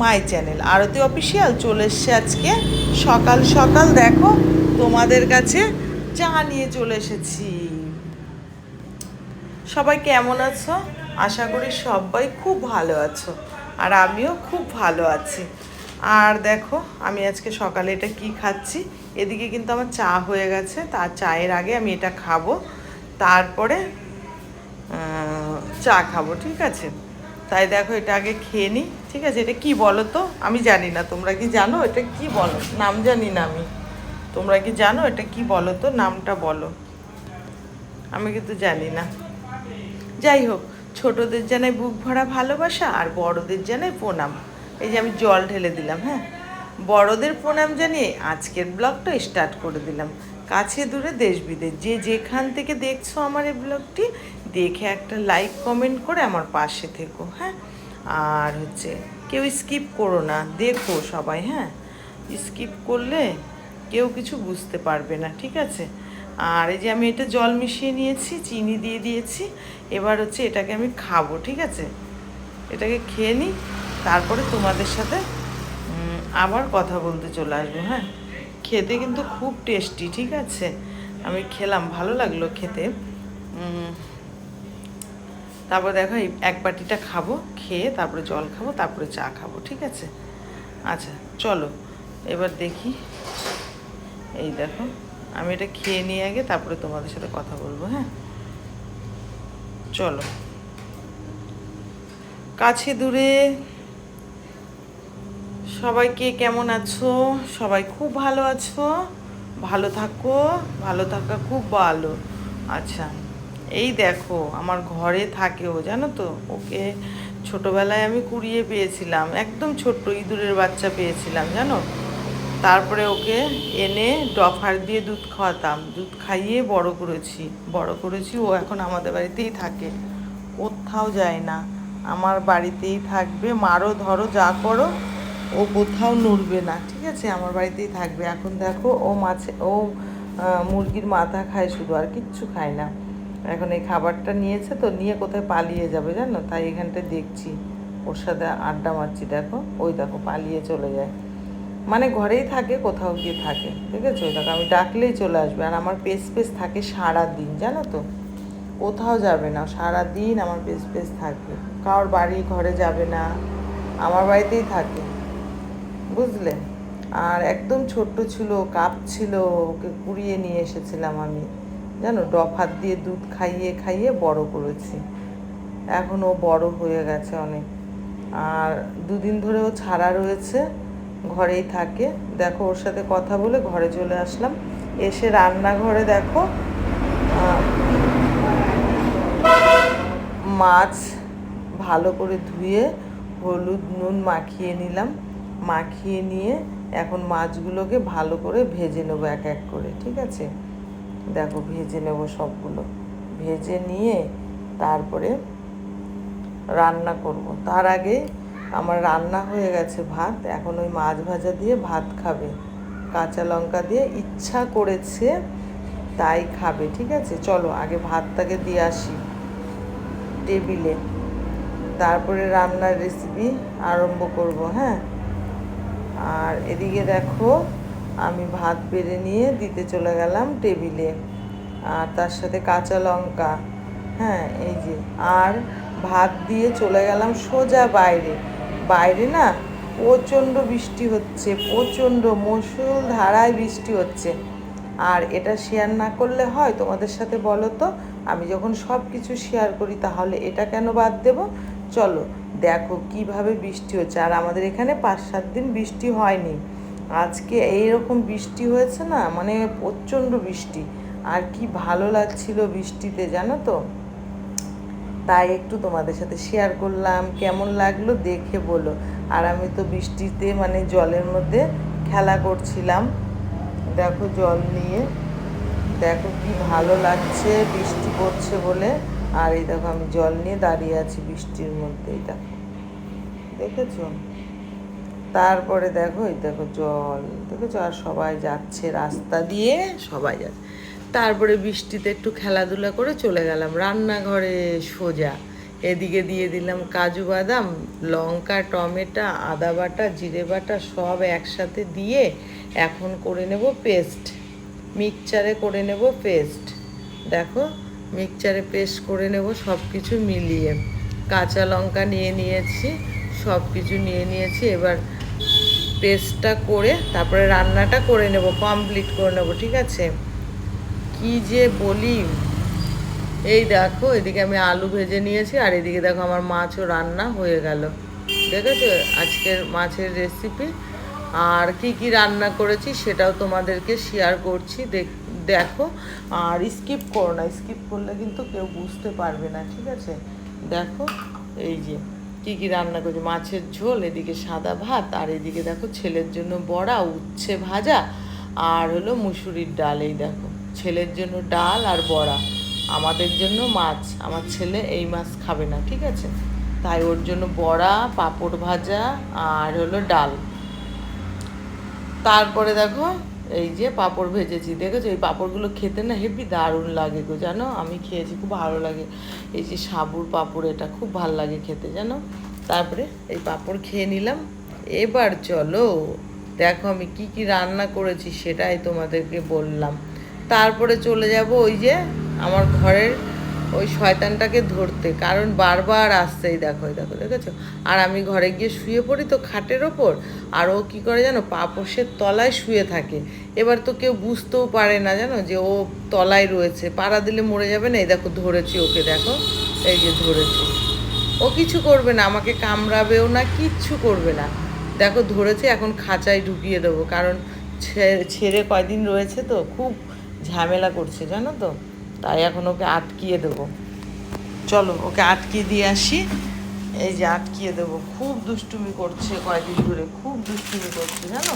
My channel. Arati official, চলে এসছে আজকে। সকাল সকাল দেখো, তোমাদের কাছে চা নিয়ে চলে এসেছি। সবাই কেমন আছো? আশা করি সবাই খুব ভালো আছো, আর আমিও খুব ভালো আছি। আর দেখো, আমি আজকে সকালে এটা কি খাচ্ছি? এদিকে কিন্তু আমার চা হয়ে গেছে তার চায়ের আগে আমি এটা খাব। তারপরে চা খাব, ঠিক আছে? তাই দেখো এটা আগে খেয়ে নিই ঠিক আছে? এটা কি বলো তো? আমি জানি না, তোমরা কি জানো? এটা কি বলো? নাম জানি না আমি। তোমরা কি জানো? এটা কি বলো তো? নামটা বলো। আমি কিন্তু জানি না। যাই হোক, ছোটদের জানাই বুক ভরা ভালোবাসা আর বড়দের জানাই প্রণাম। এই যে আমি জল ঢেলে দিলাম হ্যাঁ? বড়দের প্রণাম জানিয়ে আজকের ব্লগটা স্টার্ট করে দিলাম। কাছে দূরে দেশ বিদেশ, যে যেখান থেকে দেখছ আমার এই ব্লগটি দেখে একটা লাইক কমেন্ট করে আমার পাশে থেকো হ্যাঁ? আর হচ্ছে কেউ স্কিপ করো না, দেখো সবাই হ্যাঁ? স্কিপ করলে কেউ কিছু বুঝতে পারবে না, ঠিক আছে? আর এই যে আমি এটা জল মিশিয়ে নিয়েছি, চিনি দিয়ে দিয়েছি, এবার হচ্ছে এটাকে আমি খাব, ঠিক আছে? এটাকে খেয়ে নিই তারপরে তোমাদের সাথে আবার কথা বলতে চলে আসব হ্যাঁ? খেতে কিন্তু খুব টেস্টি ঠিক আছে? আমি খেলাম, ভালো লাগল খেতে। তারপর দেখো এই এক বাটিটা খাব, খেয়ে তারপরে জল খাব, তারপরে চা খাব, ঠিক আছে? আচ্ছা চলো, এবার দেখি। এই দেখো, আমি এটা খেয়ে নিয়ে আগে তারপরে তোমাদের সাথে কথা বলব হ্যাঁ? চলো। কাছে দূরে। সবাইকে কেমন আছো? সবাই খুব ভালো আছো? ভালো থাকো, ভালো থাকা খুব ভালো। আচ্ছা। এই দেখো, আমার ঘরে থাকে ও, জানো তো? ওকে ছোটবেলায় আমি কুড়িয়ে পেয়েছিলাম, একদম ছোট্ট ইঁদুরের বাচ্চা পেয়েছিলাম, জানো? তারপরে ওকে এনে ডফার দিয়ে দুধ খাওয়াতাম, দুধ খাইয়ে বড় করেছি বড় করেছি ও এখন আমাদের বাড়িতেই থাকে। কোথাও যায় না, আমার বাড়িতেই থাকবে, মারো, ধরো, যা করো, ও কোথাও নড়বে না, ঠিক আছে? আমার বাড়িতেই থাকবে। এখন দেখো, ও মাছে, ও মুরগির মাথা খায় শুধু, আর কিচ্ছু খায় না। এখন এই খাবারটা নিয়েছে তো নিয়ে কোথায় পালিয়ে যাবে জানো? তাই এখানটায় দেখছি। ওর সাথে আড্ডা মারছি, দেখো। ওই দেখো, পালিয়ে চলে যায়। মানে ঘরেই থাকে, কোথাও গিয়ে থাকে। ঠিক আছে ওই দেখো, আমি ডাকলেই চলে আসবে। আর আমার পেস পেস থাকে সারা দিন জানো তো? কোথাও যাবে না। সারা দিন আমার পেস পেস থাকবে কারোর বাড়ি, ঘরে যাবে না। আমার বাড়িতেই থাকে। বুঝলে? আর একদম ছোট্ট ছিল কাপ ছিল ওকে কুড়িয়ে নিয়ে এসেছিলাম আমি। জানো ডফার দিয়ে দুধ খাইয়ে খাইয়ে বড় করেছি। এখন ও বড় হয়ে গেছে অনেক। আর দুদিন ধরে ও ছাড়া রয়েছে, ঘরেই থাকে। দেখো, ওর সাথে কথা বলে ঘরে চলে আসলাম। এসে রান্নাঘরে দেখো মাছ ভালো করে ধুয়ে হলুদ নুন মাখিয়ে নিলাম। মাখিয়ে নিয়ে এখন মাছগুলোকে ভালো করে ভেজে নেব এক এক করে, ঠিক আছে? দেখো ভেজে নেব সবগুলো। ভেজে নিয়ে তারপরে রান্না করব। তার আগে আমার রান্না হয়ে গেছে ভাত। এখন ওই মাছ ভাজা দিয়ে ভাত খাবে। কাঁচা লঙ্কা দিয়ে ইচ্ছা করেছে তাই খাবে, ঠিক আছে? চলো, আগে ভাতটাকে দিয়ে আসি টেবিলে। তারপরে রান্নার রেসিপি আরম্ভ করব হ্যাঁ? আর এদিকে দেখো আমি ভাত বেড়ে নিয়ে দিতে চলে গেলাম টেবিলে। আর তার সাথে কাঁচা লঙ্কা হ্যাঁ এই যে। আর ভাত দিয়ে চলে গেলাম সোজা বাইরে। বাইরে না প্রচণ্ড বৃষ্টি হচ্ছে, প্রচণ্ড মসুল ধারায় বৃষ্টি হচ্ছে। আর এটা শেয়ার না করলে হয় তোমাদের সাথে বলো তো? আমি যখন সব কিছু শেয়ার করি তাহলে এটা কেন বাদ দেব? চলো, দেখো কীভাবে বৃষ্টি হচ্ছে। আর আমাদের এখানে পাঁচ সাত দিন বৃষ্টি হয়নি। আজকে এইরকম বৃষ্টি হয়েছে না মানে প্রচণ্ড বৃষ্টি। আর কি ভালো লাগছিল বৃষ্টিতে, জানো তো? তাই একটু তোমাদের সাথে শেয়ার করলাম, কেমন লাগল দেখে বলো। আর আমি তো বৃষ্টিতে মানে জলের মধ্যে খেলা করছিলাম। দেখো জল নিয়ে, দেখো কি ভালো লাগছে বৃষ্টি পড়ছে বলে। আর এই দেখো আমি জল নিয়ে দাঁড়িয়ে আছি বৃষ্টির মধ্যে, এই দেখো। দেখেছ? তারপরে দেখো, এই দেখো জল, দেখেছ? আর সবাই যাচ্ছে রাস্তা দিয়ে, সবাই যাচ্ছে। তারপরে বৃষ্টিতে একটু খেলাধুলা করে চলে গেলাম। রান্নাঘরে সোজা। এদিকে দিয়ে দিলাম কাজু বাদাম, লঙ্কা, টমেটো, আদা বাটা, জিরে বাটা, সব একসাথে দিয়ে এখন করে নেব পেস্ট। মিক্সচারে করে নেব পেস্ট। দেখো, মিক্সচারে পেস্ট করে নেব সব কিছু মিলিয়ে। কাঁচা লঙ্কা নিয়ে নিয়েছি সব কিছু নিয়ে নিয়েছি। এবার পেস্টটা করে তারপরে রান্নাটা করে নেব কমপ্লিট করে নেব, ঠিক আছে? কি যে বলি? এই দেখো, এদিকে আমি আলু ভেজে নিয়েছি আর এদিকে দেখো আমার মাছও রান্না হয়ে গেল। দেখেছ? আজকের মাছের রেসিপি আর কি কি রান্না করেছি সেটাও তোমাদেরকে শেয়ার করছি, দেখো আর স্কিপ করো না স্কিপ করলে কিন্তু কেউ বুঝতে পারবে না, ঠিক আছে? দেখো, এই যে। কি কি রান্না করেছি মাছের ঝোল, এদিকে সাদা ভাত, আর এদিকে দেখো ছেলের জন্য বড়া, উচ্ছে ভাজা, আর হলো মুসুরির ডাল, এই দেখো। ছেলের জন্য ডাল আর বড়া। আমাদের জন্য মাছ। আমার ছেলে এই মাছ খাবে না, ঠিক আছে? তাই ওর জন্য বড়া, পাঁপড় ভাজা, আর হলো ডাল। তারপরে দেখো এই যে পাঁপড় ভেজেছি। দেখেছ? এই পাঁপড়গুলো খেতে না হেভি দারুণ লাগে গো, জানো? আমি খেয়েছি, খুব ভালো লাগে। এই যে সাবুর পাঁপড়, এটা খুব ভালো লাগে খেতে, জানো? তারপরে এই পাঁপড় খেয়ে নিলাম। এবার চলো, দেখো আমি কি কি রান্না করেছি সেটাই তোমাদেরকে বললাম। তারপরে চলে যাব ওই যে আমার ঘরের ওই শয়তানটাকে ধরতে। কারণ বারবার আসছে এই দেখো দেখো, দেখেছ? আর আমি ঘরে গিয়ে শুয়ে পড়ি তো খাটের ওপর। আর ও কী করে জানো? পাপোশের তলায় শুয়ে থাকে। এবার তো কেউ বুঝতেও পারে না জানো? যে ও তলায় রয়েছে। পাড়া দিলে মরে যাবে না? এই দেখো, ধরেছি ওকে, দেখো। এই যে ধরেছি। ও কিছু করবে না, আমাকে কামড়াবেও না, কিচ্ছু করবে না। দেখো, ধরেছে, এখন খাঁচায় ঢুকিয়ে দেবো। কারণ ছেড়ে কয়দিন রয়েছে তো? খুব ঝামেলা করছে, জানো তো? তাই এখন ওকে আটকিয়ে দেবো। চলো, ওকে আটকিয়ে দিয়ে আসি। এই যে আটকিয়ে দেবো। খুব দুষ্টুমি করছে কয়দিন ধরে, খুব দুষ্টুমি করছে, জানো?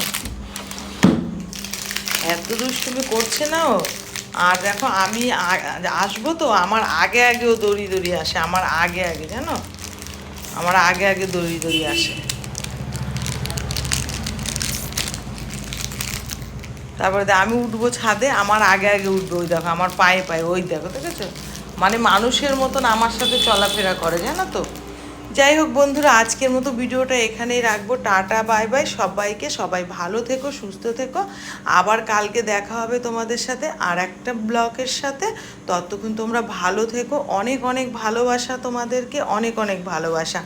এত দুষ্টুমি করছে না ও। আর দেখো, আমি আসব তো, আমার আগে আগেও দড়ি দড়ি আসে, আমার আগে আগে, জানো? আমার আগে আগে দড়ি দড়ি আসে। তারপরে আমি উঠবো ছাদে, আমার আগে আগে উঠবো, ওই দেখো, আমার পায়ে পায়ে, ওই দেখো, দেখেছ? মানে মানুষের মতন আমার সাথে চলাফেরা করে, জানো তো? যাই হোক বন্ধুরা, আজকের মতো ভিডিওটা এখানেই রাখব। টাটা, বাই বাই, সবাইকে, সবাই ভালো থেকো, সুস্থ থেকো। আবার কালকে দেখা হবে তোমাদের সাথে আর একটা ব্লকের সাথে। ততক্ষণ তোমরা ভালো থেকো। অনেক অনেক ভালোবাসা তোমাদেরকে, অনেক অনেক ভালোবাসা।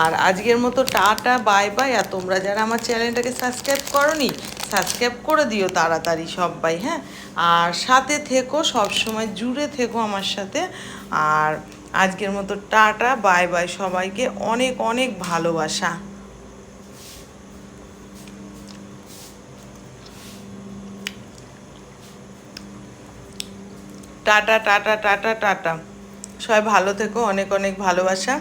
আর আজকের মতো টাটা, বাই বাই, আর তোমরা যারা আমার চ্যানেলটাকে সাবস্ক্রাইব করনি সাবস্ক্রাইব করে দিও তাড়াতাড়ি সবাই হ্যাঁ? আর সাথে থেকো সব সময় জুড়ে থেকো আমার সাথে। আর আজকের মতো টাটা, বাই বাই, সবাইকে অনেক অনেক ভালোবাসা। Tata tata tata tata. সবাই ভালো থেকো, অনেক অনেক ভালোবাসা।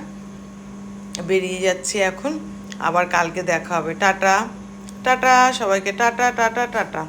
বেরিয়ে যাচ্ছি এখন। আবার কালকে দেখা হবে। টাটা। টাটা সবাইকে টাটা টাটা টাটা।